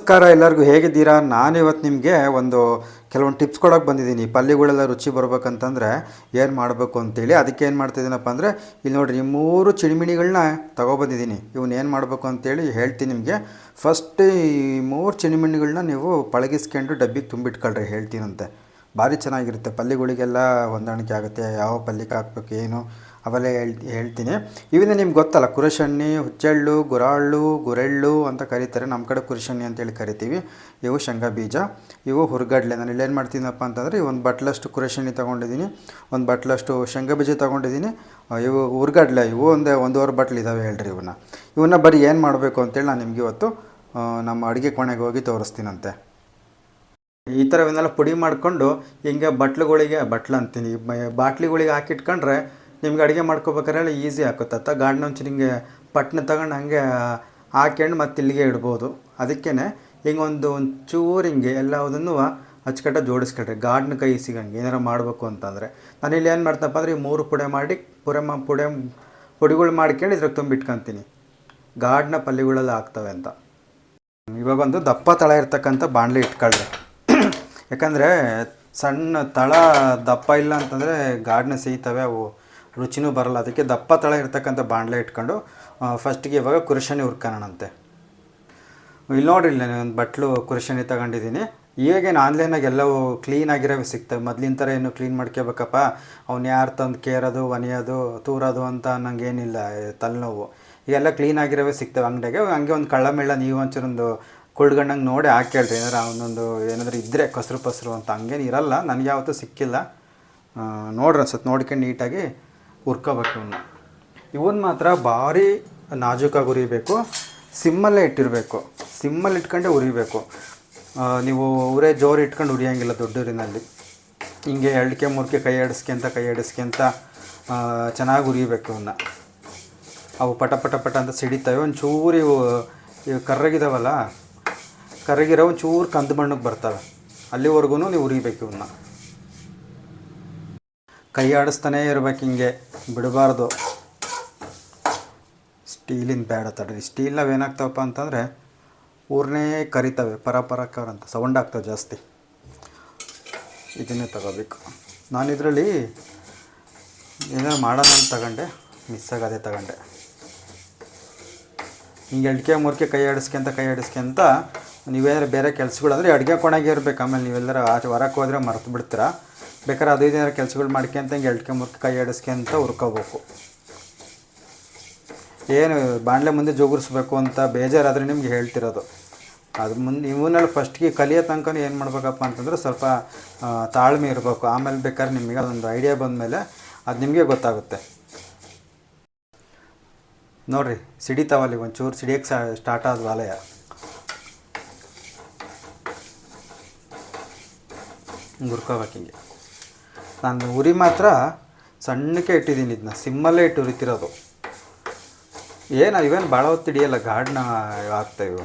ನಮಸ್ಕಾರ ಎಲ್ಲರಿಗೂ, ಹೇಗಿದ್ದೀರಾ? ನಾನು ಇವತ್ತು ನಿಮಗೆ ಒಂದು ಕೆಲವೊಂದು ಟಿಪ್ಸ್ ಕೊಡೋಕೆ ಬಂದಿದ್ದೀನಿ. ಪಲ್ಯಗಳೆಲ್ಲ ರುಚಿ ಬರ್ಬೇಕಂತಂದರೆ ಏನು ಮಾಡಬೇಕು ಅಂತೇಳಿ. ಅದಕ್ಕೆ ಏನು ಮಾಡ್ತಿದ್ದೀನಪ್ಪ ಅಂದರೆ, ಇಲ್ಲಿ ನೋಡಿರಿ ಮೂರು ಚಿಣಿಮಿಣಿಗಳನ್ನ ತಗೊಬಂದಿದ್ದೀನಿ. ಇವನ್ನ ಏನು ಮಾಡಬೇಕು ಅಂತೇಳಿ ಹೇಳ್ತೀನಿ ನಿಮಗೆ. ಫಸ್ಟ್ ಈ ಮೂರು ಚಿಣಿಮಿಣಿಗಳನ್ನ ನೀವು ಪಳಗಿಸ್ಕೊಂಡು ಡಬ್ಬಿಗೆ ತುಂಬಿಟ್ಕೊಳ್ರಿ, ಹೇಳ್ತೀನಂತೆ. ಭಾರಿ ಚೆನ್ನಾಗಿರುತ್ತೆ. ಪಲ್ಯಗಳಿಗೆಲ್ಲ ಹೊಂದಾಣಿಕೆ ಆಗುತ್ತೆ. ಯಾವ ಪಲ್ಯಕ್ಕೆ ಹಾಕ್ಬೇಕು, ಏನು? ಅವೆಲ್ಲ ಹೇಳ್, ಹೇಳ್ತೀನಿ. ಇವನ್ನ ನಿಮ್ಗೆ ಗೊತ್ತಲ್ಲ ಕುರಶಣ್ಣಿ ಹುಚ್ಚೆಳ್ಳು ಗುರಾಳು ಗುರೆಳ್ಳು ಅಂತ ಕರೀತಾರೆ. ನಮ್ಮ ಕಡೆ ಕುರಶಣ್ಣಿ ಅಂತೇಳಿ ಕರಿತೀವಿ. ಇವು ಶೇಂಗಾ ಬೀಜ, ಇವು ಹುರ್ಗಡ್ಲೆ. ನಾನು ಇಲ್ಲೇನು ಮಾಡ್ತೀನಪ್ಪ ಅಂತಂದರೆ ಒಂದು ಬಟ್ಲಷ್ಟು ಕುರಶಣ್ಣಿ ತೊಗೊಂಡಿದ್ದೀನಿ, ಒಂದು ಬಟ್ಲಷ್ಟು ಶೇಂಗಾ ಬೀಜ ತೊಗೊಂಡಿದ್ದೀನಿ. ಇವು ಹುರ್ಗಡ್ಲೆ, ಇವು ಒಂದೇ ಒಂದೂವರೆ ಬಟ್ಲು ಇದ್ದಾವೆ ಹೇಳ್ರಿ ಇವನ್ನ ಇವನ್ನ ಬರೀ ಏನು ಮಾಡಬೇಕು ಅಂತೇಳಿ ನಾನು ನಿಮಗೆ ಇವತ್ತು ನಮ್ಮ ಅಡುಗೆ ಕೋಣೆಗೆ ಹೋಗಿ ತೋರಿಸ್ತೀನಂತೆ. ಈ ಥರವನ್ನೆಲ್ಲ ಪುಡಿ ಮಾಡಿಕೊಂಡು ಹಿಂಗೆ ಬಟ್ಲುಗಳಿಗೆ, ಬಟ್ಲು ಅಂತೀನಿ ಬಾಟ್ಲಿಗಳಿಗೆ ಹಾಕಿಟ್ಕೊಂಡ್ರೆ ನಿಮ್ಗೆ ಅಡುಗೆ ಮಾಡ್ಕೋಬೇಕಾದ್ರೆ ಈಸಿ ಆಗುತ್ತತ್ತ ಗಾರ್ಡ್ನ ಒಂಚೂರು ಹಿಂಗೆ ಪಟ್ನ ತಗೊಂಡು ಹಂಗೆ ಹಾಕ್ಯಂಡು ಮತ್ತೆ ಇಲ್ಲಿಗೆ ಇಡ್ಬೋದು. ಅದಕ್ಕೇ ಹಿಂಗೆ ಒಂದು ಒಂಚೂರು ಹಿಂಗೆ ಎಲ್ಲದನ್ನು ಅಚ್ಚುಕಟ್ಟ ಜೋಡಿಸ್ಕೊಳ್ರಿ ಗಾರ್ಡ್ನ ಕೈ ಸಿಗಂಗೆ ಏನಾರು ಮಾಡಬೇಕು ಅಂತಂದರೆ. ನಾನು ಇಲ್ಲಿ ಏನು ಮಾಡ್ತಪ್ಪ ಅಂದರೆ ಈ ಮೂರು ಪುಡೆ ಮಾಡಿ ಪುರೆ ಮಾ ಪುಡೆ, ಪುಡಿಗಳು ಮಾಡ್ಕೊಂಡು ಇದ್ರಾಗ ತುಂಬಿಟ್ಕೊಂತೀನಿ. ಗಾರ್ಡ್ನ ಪಲ್ಯಗಳೆಲ್ಲ ಆಗ್ತವೆ ಅಂತ. ಇವಾಗ ಒಂದು ದಪ್ಪ ತಳ ಇರ್ತಕ್ಕಂಥ ಬಾಣಲೆ ಇಟ್ಕೊಳ್ರಿ ಯಾಕಂದರೆ ಸಣ್ಣ ತಳ ದಪ್ಪ ಇಲ್ಲ ಅಂತಂದರೆ ಗಾಡಿನ ಸೇಯ್ತವೆ ಅವು ರುಚಿನೂ ಬರಲ್ಲ. ಅದಕ್ಕೆ ದಪ್ಪ ತಳ ಇರ್ತಕ್ಕಂಥ ಬಾಣಲೆ ಇಟ್ಕೊಂಡು ಫಸ್ಟಿಗೆ ಇವಾಗ ಕುರುಶನಿ ಹುರ್ಕೋಣಂತೆ ಇಲ್ಲಿ ನೋಡ್ರಿ, ಇಲ್ಲಿ ಒಂದು ಬಟ್ಲು ಕುರುಶನಿ ತಗೊಂಡಿದ್ದೀನಿ. ಈಗೇನು ಆನ್ಲೈನಾಗ ಎಲ್ಲವೂ ಕ್ಲೀನಾಗಿರೋವೆ ಸಿಗ್ತವೆ ಮೊದಲಿನ ಥರ ಏನು ಕ್ಲೀನ್ ಮಾಡ್ಕೋಬೇಕಪ್ಪ ಅವ್ನು ಯಾರು ತಂದು ಕೇರೋದು ಒನೆಯೋದು ತೂರೋದು ಅಂತ ನಂಗೇನಿಲ್ಲ ತಲೆನೋವು. ಈಗೆಲ್ಲ ಕ್ಲೀನಾಗಿರೋವೆ ಸಿಗ್ತವೆ ಅಂಗಡಿಗೆ ಹಂಗೆ ಒಂದು ಕಳ್ಳ ಮೇಳ ನೀವು ಒಂಚೂರು ಒಂದು ಕುಳ್ಗಣ್ಣಂಗೆ ನೋಡಿ ಹಾಕೇಳ್ರಿ ಏನಾರ ಅವನೊಂದು ಏನಾದರೂ ಇದ್ದರೆ ಕಸರು ಪಸರು ಅಂತ ಹಂಗೇನು ಇರಲ್ಲ. ನನಗೆ ಯಾವತ್ತೂ ಸಿಕ್ಕಿಲ್ಲ ನೋಡ್ರಿ ಅನ್ಸತ್ತೆ ನೋಡ್ಕೊಂಡು ನೀಟಾಗಿ ಹುರ್ಕೋಬೇಕು ಇವನ್ನ ಇವನ್ ಮಾತ್ರ ಭಾರಿ ನಾಜೂಕಾಗಿ ಉರಿಬೇಕು ಸಿಮ್ಮಲ್ಲೇ ಇಟ್ಟಿರಬೇಕು. ಸಿಮ್ಮಲ್ಲಿ ಇಟ್ಕೊಂಡೇ ಉರಿಬೇಕು ನೀವು ಉರೇ ಜೋರು ಇಟ್ಕೊಂಡು ಉರಿಯೋಂಗಿಲ್ಲ ದೊಡ್ಡೂರಿನಲ್ಲಿ. ಹಿಂಗೆ ಎಳ್ಕೆ ಮುರ್ಕೆ ಕೈ ಆಡಿಸ್ಕೊಂತ ಕೈ ಆಡಿಸ್ಕೊಂತ ಚೆನ್ನಾಗಿ ಉರಿಬೇಕು ಇವನ್ನ ಅವು ಪಟ ಪಟ ಪಟ ಅಂತ ಸಿಡಿತವೆ. ಇವು ಇವು ಕರ್ರಗಿದಾವಲ್ಲ. ಕರ್ರಗಿರೋ ಒಂಚೂರು ಕಂದು ಬಣ್ಣಕ್ಕೆ ಬರ್ತವೆ. ಅಲ್ಲಿವರೆಗೂ ನೀವು ಉರಿಬೇಕು ಇವನ್ನ ಕೈ ಆಡಿಸ್ತಾನೇ ಇರ್ಬೇಕು ಹಿಂಗೆ. ಬಿಡಬಾರ್ದು. ಸ್ಟೀಲಿಂದ ಬೇಡ ತಡ್ರಿ. ಸ್ಟೀಲ್ ನಾವು ಏನಾಗ್ತಾವಪ್ಪ ಅಂತಂದರೆ ಊರನೇ ಕರಿತವೆ, ಪರ ಪರ ಕರ ಅಂತ. ಸೌಂಡ್ ಆಗ್ತವೆ ಜಾಸ್ತಿ. ಇದನ್ನೇ ತಗೋಬೇಕು. ನಾನು ಇದರಲ್ಲಿ ಏನೋ ಅಂತ ತಗೊಂಡೆ. ಮಿಸ್ ಆಗೋದೇ ತಗೊಂಡೆ. ಹಿಂಗೆ ಎಳ್ಕೆ ಮೂರ್ಕೆ ಕೈ ಆಡಿಸ್ಕೊಂತ ಕೈ ಆಡಿಸ್ಕೊಂತ ನೀವೇನಾದ್ರು ಬೇರೆ ಕೆಲ್ಸಗಳು ಅಂದರೆ ಅಡುಗೆ ಕೊನೆಗೆ ಇರಬೇಕು. ಆಮೇಲೆ ನೀವೆಲ್ಲರ ಆಚೆ ಹೊರಕ್ಕೆ ಹೋದ್ರೆ ಮರೆತು ಬಿಡ್ತೀರಾ? ಬೇಕಾದ್ರೆ ಅದು ಇದೇನಾರು ಕೆಲಸಗಳು ಮಾಡ್ಕೊಂತ ಹಿಂಗೆ ಎಳ್ಕೆ ಮುರ್ಕ ಕೈ ಆಡಿಸ್ಕೊಂತ ಹುರ್ಕೋಬೇಕು. ಏನು ಬಾಣಲೆ ಮುಂದೆ ಜೋಗುರಿಸ್ಬೇಕು ಅಂತ ಬೇಜಾರಾದರೆ ನಿಮ್ಗೆ ಹೇಳ್ತಿರೋದು. ಅದು ಮುಂದೆ ಇವನ್ನೆಲ್ಲ ಫಸ್ಟ್ಗೆ ಕಲಿಯೋ ತನಕ ಏನು ಮಾಡ್ಬೇಕಪ್ಪ ಅಂತಂದ್ರೆ ಸ್ವಲ್ಪ ತಾಳ್ಮೆ ಇರಬೇಕು. ಆಮೇಲೆ ಬೇಕಾದ್ರೆ ನಿಮಗೆ ಅದೊಂದು ಐಡಿಯಾ ಬಂದಮೇಲೆ ಅದು ನಿಮಗೆ ಗೊತ್ತಾಗುತ್ತೆ. ನೋಡ್ರಿ, ಸಿಡಿತಾವಲ್ಲಿ ಒಂಚೂರು ಸಿಡಿಯೋಕ್ಕೆ ಸ್ಟಾರ್ಟ್ ಆದ ವಲಯ. ಹುರ್ಕೋಬೇಕು ಹಿಂಗೆ ನಾನು ಉರಿ ಮಾತ್ರ ಸಣ್ಣಕ್ಕೆ ಇಟ್ಟಿದ್ದೀನಿ ಇದನ್ನ ಸಿಮ್ಮಲ್ಲೇ ಇಟ್ಟು ಉರಿತಿರೋದು. ಏನು, ಇವೇನು ಭಾಳ ಹೊತ್ತು ಹಿಡಿಯಲ್ಲ ಗಾಢನ ಆಗ್ತಾ ಇವು.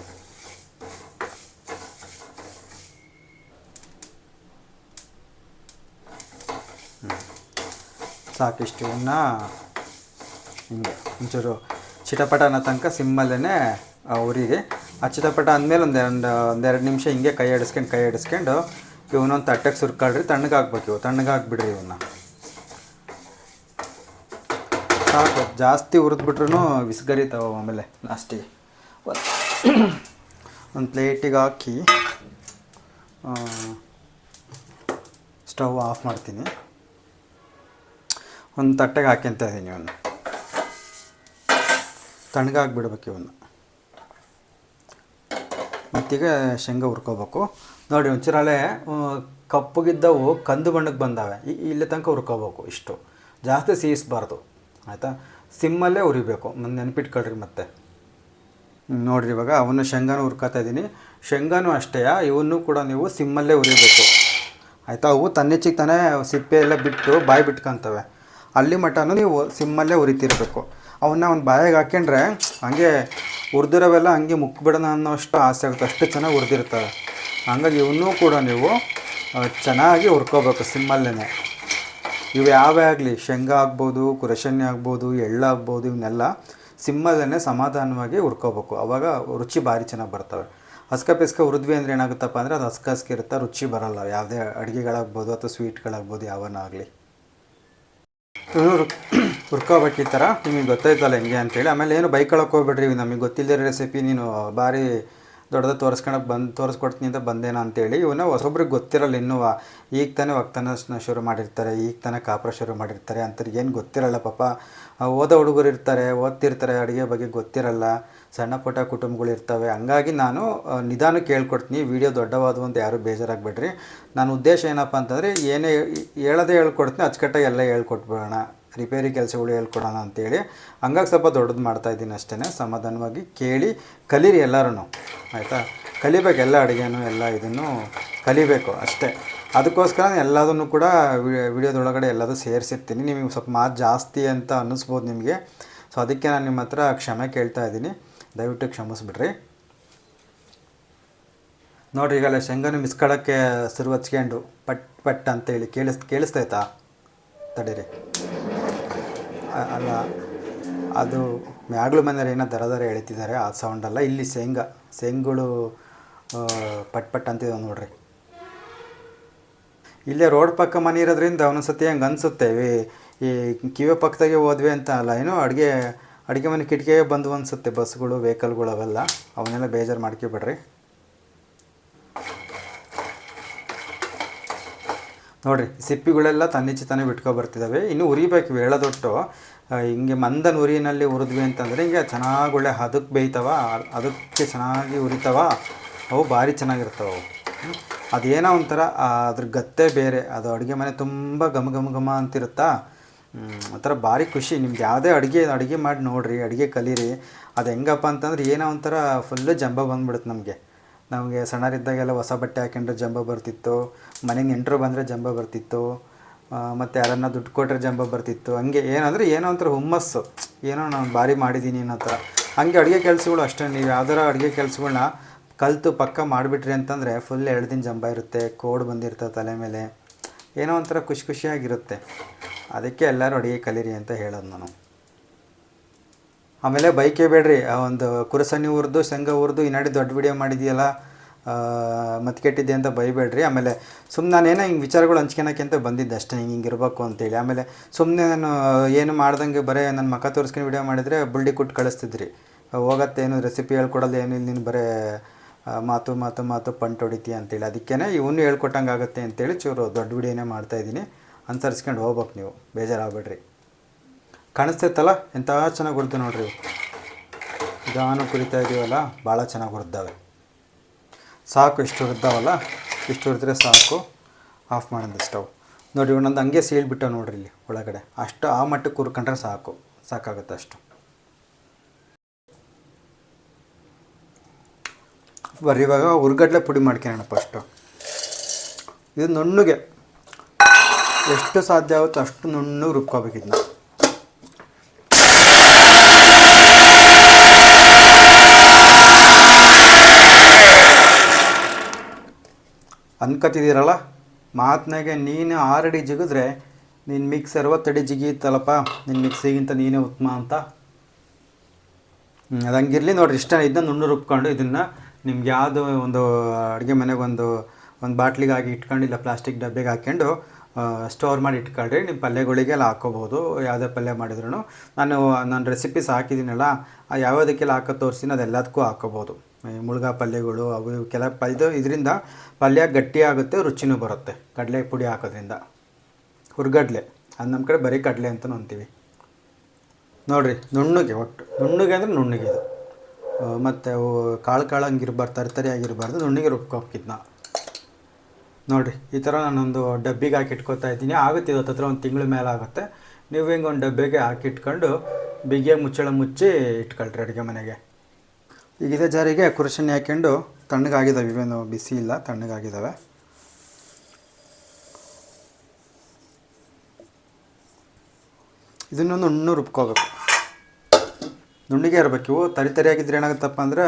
ಸಾಕಿಷ್ಟು ಇವನ್ನ ಹಿಂಗೆ, ಒಂಚೂರು ಚಿಟಪಟ ತನಕ ಸಿಮ್ಮಲ್ಲೇ ಉರಿಗೆ. ಆ ಚಿಟಪಟ ಅಂದಮೇಲೆ ಒಂದೆರಡು ಒಂದೆರಡು ನಿಮಿಷ ಹಿಂಗೆ ಕೈ ಆಡಿಸ್ಕೊಂಡು ಕೈ ಆಡಿಸ್ಕೊಂಡು ಇವನೊಂದು ತಟ್ಟೆಗೆ ಸುರ್ಕೊಳ್ರಿ ತಣ್ಣಗೆ ಹಾಕ್ಬೇಕು ಇವು ತಣ್ಣಗೆ ಹಾಕ್ಬಿಡ್ರಿ ಇವನ್ನ ಸಾಕು, ಜಾಸ್ತಿ ಹುರಿದ್ಬಿಟ್ರು ವಿಸ್ಗರಿತಾವ ಆಮೇಲೆ ಲಾಸ್ಟಿಗೆ. ಒಂದು ಪ್ಲೇಟಿಗೆ ಹಾಕಿ ಸ್ಟವ್ ಆಫ್ ಮಾಡ್ತೀನಿ. ಒಂದು ತಟ್ಟೆಗೆ ಹಾಕ್ಯಂತ ಇದ್ದೀನಿ ಇವನ್ನ ತಣ್ಣಗಾಗ್ಬಿಡ್ಬೇಕು ಇವನ್ನ ಮತ್ತೀಗ ಶೇಂಗಾ ಹುರ್ಕೋಬೇಕು. ನೋಡಿ, ಒಂಚೂರಲ್ಲೇ ಕಪ್ಪಗಿದ್ದವು ಕಂದು ಬಣ್ಣಕ್ಕೆ ಬಂದಾವೆ. ಇಲ್ಲಿ ತನಕ ಹುರ್ಕೋಬೇಕು ಇಷ್ಟು. ಜಾಸ್ತಿ ಸೀಯಿಸ್ಬಾರ್ದು ಆಯಿತಾ? ಸಿಮ್ಮಲ್ಲೇ ಉರಿಬೇಕು ಮುಂದೆ ನೆನ್ಪಿಟ್ಕೊಳ್ರಿ ಮತ್ತೆ. ನೋಡಿರಿ ಇವಾಗ ಅವನ್ನ ಶೇಂಗಾನು ಹುರ್ಕೋತಾ ಇದ್ದೀನಿ ಶೇಂಗಾನು ಅಷ್ಟೇ, ಇವನ್ನು ಕೂಡ ನೀವು ಸಿಮ್ಮಲ್ಲೇ ಉರಿಬೇಕು ಆಯಿತಾ? ಅವು ತನ್ನೆಚ್ಚಿಗೆ ತಾನೇ ಸಿಪ್ಪೆ ಎಲ್ಲ ಬಿಟ್ಟು ಬಾಯಿ ಬಿಟ್ಕೊತವೆ. ಅಲ್ಲಿ ಮಟನೂ ನೀವು ಸಿಮ್ಮಲ್ಲೇ ಉರಿತಿರ್ಬೇಕು ಅವನ್ನ ಒಂದು ಬಾಯಿಗೆ ಹಾಕ್ಯಂಡ್ರೆ, ಹಂಗೆ ಹುರಿದಿರೋವೆಲ್ಲ ಹಂಗೆ ಮುಕ್ಬಿಡೋಣ ಅನ್ನೋಷ್ಟು ಆಸೆ ಆಗುತ್ತೆ. ಅಷ್ಟು ಚೆನ್ನಾಗಿ ಹುರಿದಿರ್ತವೆ ಹಂಗಾಗಿ ಇವನ್ನೂ ಕೂಡ ನೀವು ಚೆನ್ನಾಗಿ ಹುರ್ಕೋಬೇಕು ಸಿಮ್ಮಲ್ಲೇ ಇವು ಯಾವೇ ಆಗಲಿ, ಶೇಂಗಾ ಆಗ್ಬೋದು ಕುರಶನ್ಯ ಆಗ್ಬೋದು ಎಳ್ಳಾಗ್ಬೋದು ಇವನ್ನೆಲ್ಲ ಸಿಮ್ಮಲ್ಲೇ ಸಮಾಧಾನವಾಗಿ ಹುರ್ಕೋಬೇಕು. ಅವಾಗ ರುಚಿ ಭಾರಿ ಚೆನ್ನಾಗಿ ಬರ್ತವೆ. ಹಸ್ಕ ಪಿಸ್ಕ ಹುರಿದ್ವಿ ಅಂದರೆ ಏನಾಗುತ್ತಪ್ಪ ಅಂದರೆ ಅದು ಹಸ್ಕ ಹಸ್ಕ ಇರುತ್ತೆ, ರುಚಿ ಬರಲ್ಲ. ಯಾವುದೇ ಅಡುಗೆಗಳಾಗ್ಬೋದು ಅಥವಾ ಸ್ವೀಟ್ಗಳಾಗ್ಬೋದು ಯಾವನ್ನಾಗಲಿ ಹುರ್ಕೋಬೇಕು ಈ ಥರ? ನಿಮಗೆ ಗೊತ್ತಾಯ್ತಲ್ಲ ಹೆಂಗೆ ಅಂತೇಳಿ. ಆಮೇಲೆ ಏನು ಬೈಕೊಳಕ್ಕೆ ಹೋಗ್ಬಿಡ್ರಿ ನಮಗೆ ಗೊತ್ತಿಲ್ಲದ ರೆಸಿಪಿ ನೀನು ಭಾರಿ ದೊಡ್ಡದ ತೋರಿಸ್ಕೊಳಕ್ಕೆ ಬಂದು, ತೋರಿಸ್ಕೊಡ್ತೀನಿ ಅಂತ ಬಂದೇನ ಅಂತೇಳಿ ಇವನ್ನ ಹೊಸೊಬ್ರಿಗೆ ಗೊತ್ತಿರಲ್ಲ ಇನ್ನೂ ಈಗ ತಾನೇ ಒಕ್ತನ ಶುರು ಮಾಡಿರ್ತಾರೆ, ಈಗ ತಾನೇ ಕಾಪುರ ಶುರು ಮಾಡಿರ್ತಾರೆ ಅಂಥವ್ರಿಗೆ ಏನು ಗೊತ್ತಿರಲ್ಲ ಪಾಪ. ಓದ ಹುಡುಗರು ಇರ್ತಾರೆ, ಓದ್ತಿರ್ತಾರೆ, ಅಡುಗೆ ಬಗ್ಗೆ ಗೊತ್ತಿರಲ್ಲ, ಸಣ್ಣ ಪುಟ್ಟ ಕುಟುಂಬಗಳು ಇರ್ತವೆ. ಹಂಗಾಗಿ ನಾನು ನಿಧಾನ ಕೇಳ್ಕೊಡ್ತೀನಿ, ವಿಡಿಯೋ ದೊಡ್ಡವಾದ ಅಂತ ಯಾರೂ ಬೇಜಾರಾಗಬೇಡ್ರಿ. ನನ್ನ ಉದ್ದೇಶ ಏನಪ್ಪ ಅಂತಂದರೆ, ಏನೇ ಹೇಳೋದೇ ಹೇಳ್ಕೊಡ್ತೀನಿ, ಅಚ್ಚುಕಟ್ಟಾಗಿ ಎಲ್ಲ ಹೇಳ್ಕೊಟ್ಬಿಡೋಣ. ರಿಪೇರಿ ಕೆಲಸಗಳು ಹೇಳ್ಕೊಡೋಣ ಅಂತೇಳಿ. ಹಂಗಾಗಿ ಸ್ವಲ್ಪ ದೊಡ್ಡದು ಮಾಡ್ತಾ ಇದ್ದೀನಿ ಅಷ್ಟೇ ಸಮಾಧಾನವಾಗಿ ಕೇಳಿ ಕಲೀರಿ ಎಲ್ಲರೂ ಆಯಿತಾ? ಕಲಿಬೇಕು ಎಲ್ಲ ಅಡುಗೆನೂ, ಎಲ್ಲ ಇದನ್ನು ಕಲಿಬೇಕು ಅಷ್ಟೇ. ಅದಕ್ಕೋಸ್ಕರ ಎಲ್ಲದನ್ನು ಕೂಡ ವಿಡಿಯೋದೊಳಗಡೆ ಎಲ್ಲದೂ ಸೇರಿಸಿರ್ತೀನಿ. ನಿಮಗೆ ಸ್ವಲ್ಪ ಮಾತು ಜಾಸ್ತಿ ಅಂತ ಅನ್ನಿಸ್ಬೋದು ನಿಮಗೆ. ಸೊ ಅದಕ್ಕೆ ನಾನು ನಿಮ್ಮ ಹತ್ರ ಕ್ಷಮೆ ಕೇಳ್ತಾ ಇದ್ದೀನಿ. ದಯವಿಟ್ಟು ಕ್ಷಮಿಸ್ಬಿಡ್ರಿ. ನೋಡ್ರಿ, ಈಗಲೇ ಶೇಂಗಾನು ಮಿಸ್ಕೊಳ್ಳೋಕ್ಕೆ ಸುರು ಹಚ್ಕೊಂಡು ಪಟ್ ಪಟ್ ಅಂತೇಳಿ ಕೇಳಿಸ್ ಕೇಳಿಸ್ತೈತಾ ತಡೀರಿ. ಅಲ್ಲ. ಅದು ಮ್ಯಾಗ್ಲು ಮನೆಯವ್ರು ಏನೋ ದರ ದರ ಎಳಿತಿದ್ದಾರೆ ಆ ಸೌಂಡಲ್ಲ ಇಲ್ಲಿ ಸೇಂಗ ಶೇಂಗಳು ಆ, ಪಟ್ ಪಟ್ ಅಂತಿದ್ದಾವೆ ನೋಡ್ರಿ. ಇಲ್ಲೇ ರೋಡ್ ಪಕ್ಕ ಮನೆ ಇರೋದ್ರಿಂದ ಒಂದೊಂದ್ಸತಿ ಹಂಗೆ ಅನಿಸುತ್ತೆ ಈ ಕಿವಿ ಪಕ್ಕದಾಗೆ ಹೋದ್ವಿ ಅಂತ ಅಲ್ಲ ಏನು ಅಡುಗೆ ಅಡುಗೆ ಮನೆ ಕಿಟಕಿಗೆ ಬಂದು ಅನಿಸುತ್ತೆ ಬಸ್ಗಳು ವೆಹಿಕಲ್ಗಳು ಅವೆಲ್ಲ. ಅವನ್ನೆಲ್ಲ ಬೇಜಾರು ಮಾಡ್ಕೊಬೇಡ್ರಿ ನೋಡ್ರಿ, ಸಿಪ್ಪಿಗಳೆಲ್ಲ ತನ್ನಿಚ್ಚೆ ತಾನೇ ಬಿಟ್ಕೊ ಬರ್ತಿದ್ದಾವೆ ಇನ್ನು ಉರಿಬೇಕು ಹೇಳೋದೊಟ್ಟು ಹಿಂಗೆ ಮಂದನ ಉರಿನಲ್ಲಿ ಉರಿದ್ವಿ ಅಂತಂದರೆ ಹಿಂಗೆ ಚೆನ್ನಾಗಿ ಒಳ್ಳೆ ಹದಕ್ಕೆ ಬೇಯ್ತವ, ಅದಕ್ಕೆ ಚೆನ್ನಾಗಿ ಉರಿತಾವ. ಅವು ಭಾರಿ ಚೆನ್ನಾಗಿರ್ತವೆ ಅವು. ಅದೇನೋ ಒಂಥರ ಅದ್ರ ಗತ್ತೆ ಬೇರೆ, ಅದು ಅಡುಗೆ ಮನೆ ತುಂಬ ಘಮ ಘಮ ಘಮ ಅಂತಿರುತ್ತಾ? ಒಂಥರ ಭಾರಿ ಖುಷಿ. ನಿಮ್ಗೆ ಯಾವುದೇ ಅಡುಗೆ ಅಡುಗೆ ಮಾಡಿ ನೋಡಿರಿ, ಅಡುಗೆ ಕಲೀರಿ. ಅದು ಹೆಂಗಪ್ಪ ಅಂತಂದ್ರೆ ಏನೋ ಒಂಥರ ಫುಲ್ಲು ಜಂಬ ಬಂದ್ಬಿಡುತ್ತೆ ನಮಗೆ. ನಮಗೆ ಸಣ್ಣರಿದ್ದಾಗೆಲ್ಲ ಹೊಸ ಬಟ್ಟೆ ಹಾಕೊಂಡ್ರೆ ಜಂಬ ಬರ್ತಿತ್ತು. ಮನೆಗೆ ನೆಂಟರು ಬಂದರೆ ಜಂಬ ಬರ್ತಿತ್ತು. ಮತ್ತು ಯಾರನ್ನ ದುಡ್ಡು ಕೊಟ್ಟರೆ ಜಂಬ ಬರ್ತಿತ್ತು. ಹಂಗೆ ಏನಂದರೆ ಏನೋ ಒಂಥರ ಹುಮ್ಮಸ್ಸು. ಏನೋ ನಾನು ಭಾರಿ ಮಾಡಿದ್ದೀನಿ ಅನ್ನೋ ಥರ. ಹಂಗೆ ಅಡುಗೆ ಕೆಲಸಗಳು ಅಷ್ಟೇ. ನೀವು ಯಾವ್ದಾರ ಅಡುಗೆ ಕೆಲಸಗಳನ್ನ ಕಲಿತು ಪಕ್ಕ ಮಾಡಿಬಿಟ್ರಿ ಅಂತಂದರೆ ಫುಲ್ ಎರಡು ದಿನ ಜಂಬ ಇರುತ್ತೆ. ಕೋಡ್ ಬಂದಿರ್ತದೆ ತಲೆ ಮೇಲೆ. ಏನೋ ಒಂಥರ ಖುಷಿ ಖುಷಿಯಾಗಿರುತ್ತೆ. ಅದಕ್ಕೆ ಎಲ್ಲರೂ ಅಡುಗೆ ಕಲೀರಿ ಅಂತ ಹೇಳೋದು ನಾನು. ಆಮೇಲೆ ಬೈಕೇ ಬೇಡ್ರಿ ಒಂದು ಕುರಸನಿ ಊರ್ದು, ಶೇಂಗ ಊರ್ದು, ಈ ನಡಿ ದೊಡ್ಡ ವಿಡಿಯೋ ಮಾಡಿದೆಯಲ್ಲ ಮತ್ತೆ ಕೆಟ್ಟಿದ್ದೆ ಅಂತ ಬೈಬೇಡ್ರಿ. ಆಮೇಲೆ ಸುಮ್ಮನೆ ನಾನೇನೋ ಹಿಂಗೆ ವಿಚಾರಗಳು ಹಂಚ್ಕೊಳಕ್ಕೆ ಅಂತ ಬಂದಿದ್ದೆ ಅಷ್ಟೇ, ಹಿಂಗೆ ಹಿಂಗೆ ಇರಬೇಕು ಅಂತೇಳಿ ಆಮೇಲೆ ಸುಮ್ಮನೆ ನಾನು ಏನು ಮಾಡ್ದಂಗೆ ಬರೀ ನನ್ನ ಮಕ್ಕ ತೋರಿಸ್ಕೊಂಡು ವಿಡಿಯೋ ಮಾಡಿದರೆ ಬುಲ್ಡಿ ಕೊಟ್ಟು ಕಳಿಸ್ತಿದ್ರಿ. ಹೋಗತ್ತೆ, ಏನು ರೆಸಿಪಿ ಹೇಳ್ಕೊಡೋದು ಏನು ಇಲ್ಲಿ, ನೀನು ಬರೇ ಮಾತು ಮಾತು ಮಾತು ಪಂಟ್ ಹೊಡಿತೀಯ ಅಂತೇಳಿ ಅದಕ್ಕೇ ಇವನು ಹೇಳ್ಕೊಟ್ಟಂಗೆ ಆಗುತ್ತೆ ಅಂತೇಳಿ ಚೂರು ದೊಡ್ಡ ವಿಡಿಯೋನೇ ಮಾಡ್ತಾಯಿದ್ದೀನಿ ಅನುಸರಿಸ್ಕೊಂಡು ಹೋಗ್ಬೇಕು ನೀವು, ಬೇಜಾರಾಗಬೇಡ್ರಿ. ಕಾಣಿಸ್ತೈತಲ್ಲ? ಎಂಥ ಚೆನ್ನಾಗಿ ಹುರಿದು ನೋಡ್ರಿ ನಿಧಾನ ಕುರಿತಾ ಇದೀವಲ್ಲ, ಭಾಳ ಚೆನ್ನಾಗಿ ಹುರಿದ್ದಾವೆ ಸಾಕು, ಇಷ್ಟು ಹುರಿದಾವಲ್ಲ ಇಷ್ಟು ಹುರಿದ್ರೆ ಸಾಕು. ಆಫ್ ಮಾಡೋದು ಸ್ಟವ್. ನೋಡಿ ಒಂದೊಂದು ಹಂಗೆ ಸೀಳ್ಬಿಟ್ಟು ನೋಡ್ರಿ ಇಲ್ಲಿ ಒಳಗಡೆ. ಅಷ್ಟು ಆ ಮಟ್ಟಕ್ಕೆ ಕುರ್ಕೊಂಡ್ರೆ ಸಾಕು. ಸಾಕಾಗುತ್ತೆ ಅಷ್ಟು. ಬರ್ರಿ, ಇವಾಗ ಪುಡಿ ಮಾಡ್ಕೊಳ್ಳೋಣ ಫಸ್ಟು ಇದು ನುಣ್ಣಗೆ. ಎಷ್ಟು ಸಾಧ್ಯ ಆಗುತ್ತೋ ಅಷ್ಟು ನುಣ್ಣಗೆ ರುಬ್ಕೋಬೇಕು ಅನ್ಕತಿದ್ದೀರಲ್ಲ ಮಾತ್ನಾಗೆ ನೀನು ಆರಡಿ ಜಿಗಿದ್ರೆ ನಿನ್ನ ಮಿಕ್ಸ್ ಅರವತ್ತಡಿ ಜಿಗಿಯುತ್ತಲ್ಲಪ್ಪ ನಿನ್ನ ಮಿಕ್ಸಿಗಿಂತ ನೀನೇ ಉತ್ತಮ ಅಂತ. ಅದಂಗಿರಲಿ ನೋಡಿರಿ. ಇಷ್ಟ ಇದನ್ನ ನುಣ್ಣು ರುಬ್ಕೊಂಡು ಇದನ್ನು ನಿಮ್ಗೆ ಯಾವುದು ಒಂದು ಅಡುಗೆ ಮನೆಗೆ ಒಂದು ಒಂದು ಬಾಟ್ಲಿಗೆ ಹಾಕಿ ಇಟ್ಕೊಂಡು ಇಲ್ಲ ಪ್ಲಾಸ್ಟಿಕ್ ಡಬ್ಬಿಗೆ ಹಾಕ್ಕೊಂಡು ಸ್ಟೋರ್ ಮಾಡಿ ಇಟ್ಕೊಳ್ರಿ. ನಿಮ್ಮ ಪಲ್ಯಗಳಿಗೆಲ್ಲ ಹಾಕೋಬೋದು. ಯಾವುದೇ ಪಲ್ಯ ಮಾಡಿದ್ರು ನಾನು ನಾನು ರೆಸಿಪೀಸ್ ಹಾಕಿದ್ದೀನಲ್ಲ ಯಾವ್ಯಾವುದಕ್ಕೆಲ್ಲ ಹಾಕೋ ತೋರಿಸಿನ, ಅದೆಲ್ಲದಕ್ಕೂ ಹಾಕೋಬೋದು. ಮುಳ್ಗಾ ಪಲ್ಯಗಳು ಅವು ಇವಕ್ಕೆಲ್ಲ ಪ ಇದು ಇದರಿಂದ ಪಲ್ಯ ಗಟ್ಟಿ ಆಗುತ್ತೆ, ರುಚಿನೂ ಬರುತ್ತೆ. ಕಡಲೆ ಪುಡಿ ಹಾಕೋದ್ರಿಂದ. ಹುರ್ಗಡ್ಲೆ. ಅದು ನಮ್ಮ ಕಡೆ ಬರೀ ಕಡಲೆ ಅಂತ ಅಂತೀವಿ. ನೋಡಿರಿ, ನುಣ್ಣಗೆ ಒಟ್ಟು. ನುಣ್ಣಗೆ ಅಂದರೆ ನುಣ್ಣಗೆ ಇದು. ಮತ್ತು ಅವು ಕಾಳು ಕಾಳು ಹಂಗಿರ್ಬಾರ್ದು ತರ್ತರಿ ಆಗಿರಬಾರ್ದು, ನುಣ್ಣಗೆ ರುಬ್ಕೋಕಿದ್ನ ನೋಡಿರಿ, ಈ ಥರ ನಾನೊಂದು ಡಬ್ಬಿಗೆ ಹಾಕಿ ಇಟ್ಕೊತಾ ಇದ್ದೀನಿ. ಆಗುತ್ತೆ ಇದು ಹತ್ರ ಒಂದು ತಿಂಗಳ ಮೇಲೆ ಆಗುತ್ತೆ. ನೀವು ಹಿಂಗೆ ಒಂದು ಡಬ್ಬಿಗೆ ಹಾಕಿ ಇಟ್ಕೊಂಡು ಬಿಗಿಯಾಗಿ ಮುಚ್ಚಳ ಮುಚ್ಚಿ ಇಟ್ಕೊಳ್ರಿ ಅಡುಗೆ ಮನೆಗೆ. ಈಗ ಜಾರಿಗೆ ಕುರ್ಶನಿ ಹಾಕ್ಕೊಂಡು ತಣ್ಣಗಾಗಿದ್ದಾವೆ. ಇವೇನು ಬಿಸಿ ಇಲ್ಲ, ತಣ್ಣಗಾಗಿದ್ದಾವೆ. ಇದನ್ನೊಂದು ನುಣ್ಣು ರುಬ್ಕೋಬೇಕು. ನುಣ್ಣಿಗೆ ಇರಬೇಕು. ಇವು ತರಿ ತರಿಯಾಗಿದ್ರೆ ಏನಾಗುತ್ತಪ್ಪ ಅಂದರೆ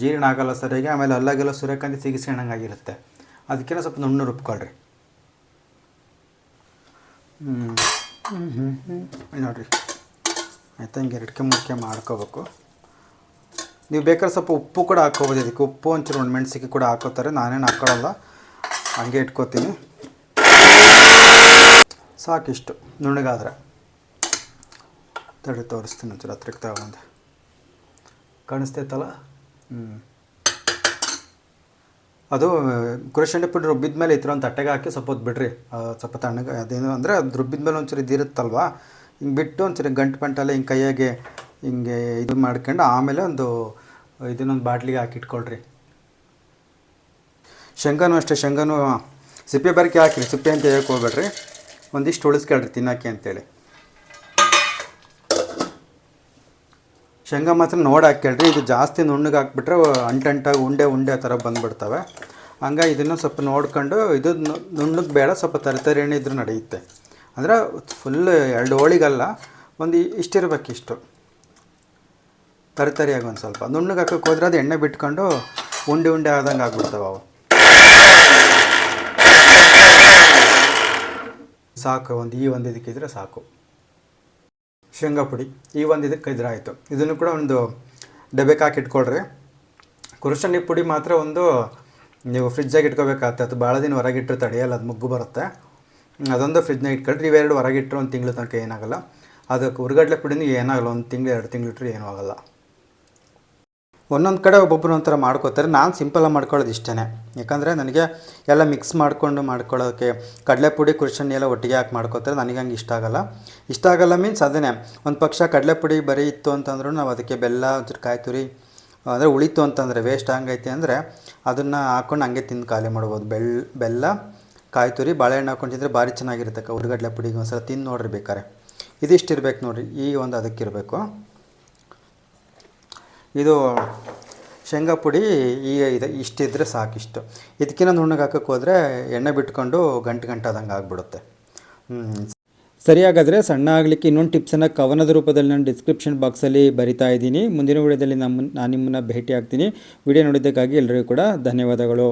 ಜೀರ್ಣ ಆಗಲ್ಲ ಸರಿಯಾಗಿ, ಆಮೇಲೆ ಅಲ್ಲಾಗೆಲ್ಲ ಸೂರ್ಯಕಾಂತಿ ಸಿಗಿಸ್ಕೊಂಡಂಗಾಗಿರುತ್ತೆ ಅದಕ್ಕೆ ಸ್ವಲ್ಪ ನುಣ್ಣು ರುಬ್ಕೊಳ್ರಿ. ನೋಡಿರಿ. ಆಯ್ತು, ಹಿಂಗೆ ಎರಡ್ಕೆ ಮುಖ್ಯ ಮಾಡ್ಕೋಬೇಕು. ನೀವು ಬೇಕಾದ್ರೆ ಸ್ವಲ್ಪ ಉಪ್ಪು ಕೂಡ ಹಾಕ್ಕೋಬೋದು. ಇದಕ್ಕೆ ಉಪ್ಪು, ಒಂಚೂರು ಒಂದು ಮೆಣಸಿಗೆ ಕೂಡ ಹಾಕೋತಾರೆ ನಾನೇನು ಹಾಕ್ಕೊಳ್ಳಲ್ಲ ಹಂಗೆ ಇಟ್ಕೋತೀನಿ. ಸಾಕಿಷ್ಟು ನುಣ್ಣಗಾದ್ರೆ. ತಡೆ, ತೋರಿಸ್ತೀನಿ ಒಂಚೂರು. ಹತ್ರಕ್ಕೆ ತಗೊಂಡೆ ಕಾಣಿಸ್ತೈತಲ್ಲ? ಹ್ಞೂ ಅದು ಕುರಶಂಡೆ ಪುಡಿ ರುಬ್ಬಿದ ಮೇಲೆ ಥರ ಒಂದು ತಟ್ಟೆಗೆ ಹಾಕಿ ಸ್ವಲ್ಪ ಹೊತ್ತು ಬಿಡ್ರಿ. ಸ್ವಲ್ಪ ತಣ್ಣಗೆ, ಅದೇನು ಅಂದರೆ ಅದು ರುಬ್ಬಿದ ಮೇಲೆ ಒಂಚೂರು ಇದಿರುತ್ತಲ್ವ? ಹಿಂಗೆ ಬಿಟ್ಟು ಒಂಚೂರು ಗಂಟು ಪಂಟಲ್ಲ ಹಿಂಗೆ ಕೈಯಾಗೆ ಹಿಂಗೆ ಇದು ಮಾಡ್ಕೊಂಡು ಆಮೇಲೆ ಒಂದು ಇದನ್ನೊಂದು ಬಾಟ್ಲಿಗೆ ಹಾಕಿ ಇಟ್ಕೊಳ್ರಿ ಶೇಂಗಾನು ಅಷ್ಟೇ ಶೇಂಗಾನು ಸಿಪ್ಪೆ ಬರಕೆ ಹಾಕಿರಿ, ಸಿಪ್ಪೆ ಅಂತ ಹೇಳಕ್ಕೆ ಹೋಗ್ಬೇಡ್ರಿ. ಒಂದಿಷ್ಟು ಉಳಿಸ್ಕೊಳ್ರಿ ತಿನ್ನೋಕೆ ಅಂತೇಳಿ. ಶೇಂಗಾ ಮಾತ್ರ ನೋಡಿ ಹಾಕ್ಕೊಳ್ರಿ, ಇದು ಜಾಸ್ತಿ ನುಣ್ಣಗೆ ಹಾಕ್ಬಿಟ್ರೆ ಅಂಟಂಟಾಗಿ ಉಂಡೆ ಉಂಡೆ ಆ ಥರ ಬಂದುಬಿಡ್ತವೆ. ಹಂಗಾಗಿ ಇದನ್ನು ಸ್ವಲ್ಪ ನೋಡ್ಕೊಂಡು, ಇದು ನುಣ್ಣಗೆ ಬೇಡ, ಸ್ವಲ್ಪ ತರತರಿ ಎಣ್ಣೆ ಇದ್ರೂ ನಡೆಯುತ್ತೆ. ಅಂದರೆ ಫುಲ್ ಎರಡು ಹೋಳಿಗಲ್ಲ, ಒಂದು ಇಷ್ಟಿರ್ಬೇಕು ಇಷ್ಟು ತರಿತರಿಯಾಗಿ ಒಂದು ಸ್ವಲ್ಪ. ನುಣ್ಣಗೆ ಹಾಕೋಕ್ಕೆ ಹೋದ್ರೆ ಅದು ಎಣ್ಣೆ ಬಿಟ್ಕೊಂಡು ಉಂಡೆ ಉಂಡೆ ಆದಂಗೆ ಆಗ್ಬಿಡ್ತಾವೆ ಅವು. ಸಾಕು, ಒಂದು ಈ ಒಂದು ಇದಕ್ಕಿದ್ರೆ ಸಾಕು. ಶೇಂಗಾ ಪುಡಿ, ಈ ಒಂದು ಇದಕ್ಕೆ ಇದ್ರೆ ಆಯಿತು. ಇದನ್ನು ಕೂಡ ಒಂದು ಡಬ್ಬೆಗೆ ಹಾಕಿ ಇಟ್ಕೊಳ್ರಿ. ಕುರುಶನಿ ಪುಡಿ ಮಾತ್ರ ಒಂದು ನೀವು ಫ್ರಿಜ್ಜಾಗಿ ಇಟ್ಕೋಬೇಕಾಗತ್ತೆ. ಅದು ಭಾಳ ದಿನ ಹೊರಗಿಟ್ಟರೆ ತಡೆಯಲ್ಲ, ಅದು ಮುಗ್ಗು ಬರುತ್ತೆ. ಅದೊಂದು ಫ್ರಿಜ್ನಾಗ ಇಟ್ಕೊಳ್ರಿ. ಇವೆರಡು ಹೊರಗಿಟ್ಟರು ಒಂದು ತಿಂಗಳು ತನಕ ಏನಾಗಲ್ಲ. ಅದಕ್ಕೆ ಉರ್ಗಡ್ಲೆ ಪುಡಿನೂ ಏನಾಗಲ್ಲ. ಒಂದು ತಿಂಗಳು, ಎರಡು ತಿಂಗಳು ಇಟ್ಟರೆ ಏನೂ ಆಗಲ್ಲ. ಒಂದೊಂದು ಕಡೆ ಒಬ್ಬೊಬ್ಬರು ಒಂಥರ ಮಾಡ್ಕೋತಾರೆ. ನಾನು ಸಿಂಪಲಾಗಿ ಮಾಡ್ಕೊಳ್ಳೋದು ಇಷ್ಟೇ ಯಾಕಂದರೆ ನನಗೆ ಎಲ್ಲ ಮಿಕ್ಸ್ ಮಾಡಿಕೊಂಡು ಮಾಡ್ಕೊಳ್ಳೋಕ್ಕೆ ಕಡಲೆಪುಡಿ, ಕುರ್ಚಣ್ಣಿ ಎಲ್ಲ ಒಟ್ಟಿಗೆ ಹಾಕಿ ಮಾಡ್ಕೋತಾರೆ. ನನಗೆ ಹಂಗೆ ಇಷ್ಟ ಆಗಲ್ಲ. ಇಷ್ಟ ಆಗಲ್ಲ ಮೀನ್ಸ್ ಅದನ್ನೇ ಒಂದು ಪಕ್ಷ ಕಡಲೆಪುಡಿ ಬರೀ ಇತ್ತು ಅಂತಂದ್ರೂ ನಾವು ಅದಕ್ಕೆ ಬೆಲ್ಲ, ಒಂಚೂರು ಕಾಯಿ ತುರಿ, ಅಂದರೆ ಉಳಿತು ಅಂತಂದರೆ ವೇಸ್ಟ್ ಹಂಗೈತೆ ಅಂದರೆ ಅದನ್ನು ಹಾಕೊಂಡು ಹಂಗೆ ತಿಂದು ಖಾಲಿ ಮಾಡ್ಬೋದು. ಬೆಲ್, ಬೆಲ್ಲ, ಕಾಯಿ ತುರಿ, ಬಾಳೆಹಣ್ಣು ಹಾಕೊಂಡು ತಿಂದರೆ ಭಾರಿ ಚೆನ್ನಾಗಿರುತ್ತೆ ಉರ್ಗಡ್ಲೆ ಪುಡಿಗೆ ಒಂದ್ಸಲ ತಿಂದು ನೋಡಿರಿ ಬೇಕಾರೆ. ಇದಿಷ್ಟು ಇರ್ಬೇಕು ನೋಡಿರಿ. ಈ ಒಂದು ಅದಕ್ಕಿರಬೇಕು. ಇದು ಶೇಂಗಾ ಪುಡಿ ಈಗ ಇದೆ ಇಷ್ಟಿದ್ರೆ ಸಾಕಿಷ್ಟು. ಇದಕ್ಕಿಂತ ನುಣ್ಣಗೆ ಹಾಕಕ್ಕೆ ಹೋದರೆ ಎಣ್ಣೆ ಬಿಟ್ಕೊಂಡು ಗಂಟು ಗಂಟಾದಂಗೆ ಆಗಿಬಿಡುತ್ತೆ. ಹ್ಞೂ ಸರಿ ಹಾಗಾದರೆ ಸಣ್ಣ ಆಗಲಿಕ್ಕೆ ಇನ್ನೊಂದು ಟಿಪ್ಸನ್ನು ಕವನದ ರೂಪದಲ್ಲಿ ನಾನು ಡಿಸ್ಕ್ರಿಪ್ಷನ್ ಬಾಕ್ಸಲ್ಲಿ ಬರಿತಾ ಇದ್ದೀನಿ. ಮುಂದಿನ ವಿಡಿಯೋದಲ್ಲಿ ನಮ್ಮ ನಾನು ನಿಮ್ಮನ್ನು ಭೇಟಿ ಆಗ್ತೀನಿ ವಿಡಿಯೋ ನೋಡಿದ್ದಕ್ಕಾಗಿ ಎಲ್ಲರಿಗೂ ಕೂಡ ಧನ್ಯವಾದಗಳು.